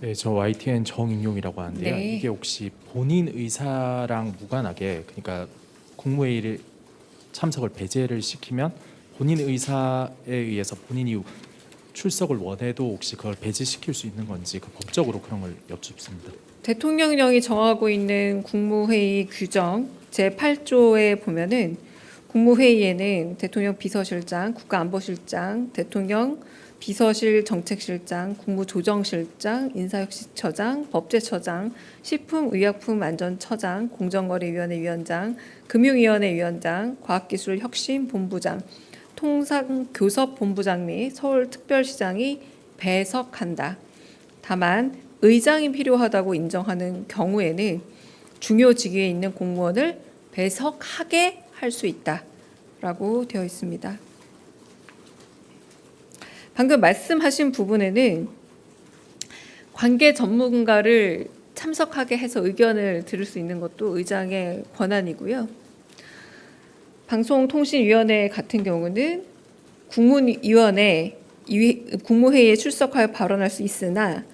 네, 저 YTN 정인용이라고 하는데요. 네. 이게 혹시 본인 의사랑 무관하게 그러니까 국무회의를 참석을 배제를 시키면 본인 의사에 의해서 본인이 출석을 원해도 혹시 그걸 배제시킬 수 있는 건지 그 법적으로 그런 걸 여쭙습니다. 대통령령이 정하고 있는 국무회의 규정 제8조에 보면은 국무회의에는 대통령 비서실장, 국가안보실장, 대통령 비서실 정책실장, 국무조정실장, 인사혁신처장, 법제처장, 식품의약품안전처장, 공정거래위원회 위원장, 금융위원회 위원장, 과학기술혁신본부장, 통상교섭본부장 및 서울특별시장이 배석한다. 다만 의장이 필요하다고 인정하는 경우에는 중요 직위에 있는 공무원을 배석하게 할 수 있다라고 되어 있습니다. 방금 말씀하신 부분에는 관계 전문가를 참석하게 해서 의견을 들을 수 있는 것도 의장의 권한이고요. 방송통신위원회 같은 경우는 국무위원회 국무회의에 출석하여 발언할 수 있으나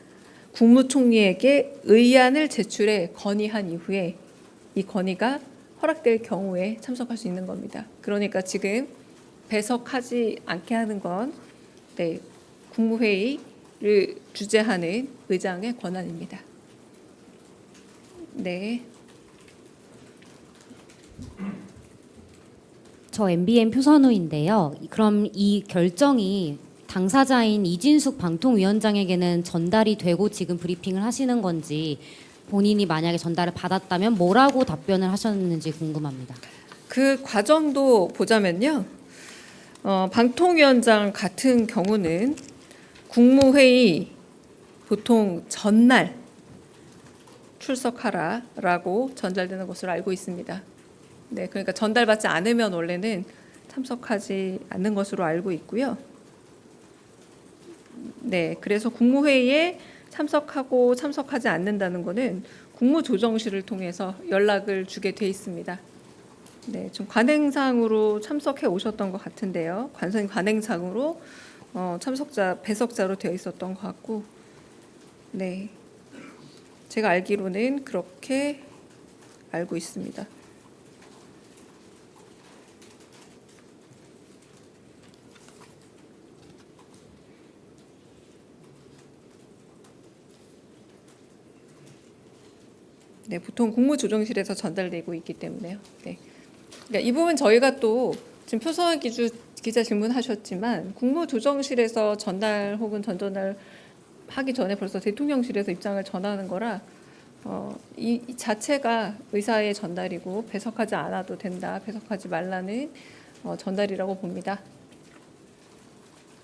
국무총리에게 의안을 제출해 건의한 이후에 이 건의가 허락될 경우에 참석할 수 있는 겁니다. 그러니까 지금 배석하지 않게 하는 건 네, 국무회의를 주재하는 의장의 권한입니다. 네. 저 MBN 표선우인데요. 그럼 이 결정이 당사자인 이진숙 방통위원장에게는 전달이 되고 지금 브리핑을 하시는 건지 본인이 만약에 전달을 받았다면 뭐라고 답변을 하셨는지 궁금합니다. 그 과정도 보자면요. 어, 방통위원장 같은 경우는 국무회의 보통 전날 출석하라라고 전달되는 것으로 알고 있습니다. 네, 그러니까 전달받지 않으면 원래는 참석하지 않는 것으로 알고 있고요. 네, 그래서 국무회의에 참석하고 참석하지 않는다는 것은 국무조정실을 통해서 연락을 주게 돼 있습니다. 네, 좀 관행상으로 참석해 오셨던 것 같은데요. 관선 관행상으로 어, 참석자 배석자로 되어 있었던 것 같고, 네, 제가 알기로는 그렇게 알고 있습니다. 네, 보통 국무조정실에서 전달되고 있기 때문에요. 네. 그러니까 이 부분 저희가 또 지금 표성환 기주 기자 질문하셨지만 국무조정실에서 전달 혹은 전전달 하기 전에 벌써 대통령실에서 입장을 전하는 거라 어, 이, 이 자체가 의사의 전달이고 배석하지 않아도 된다, 배석하지 말라는 어, 전달이라고 봅니다.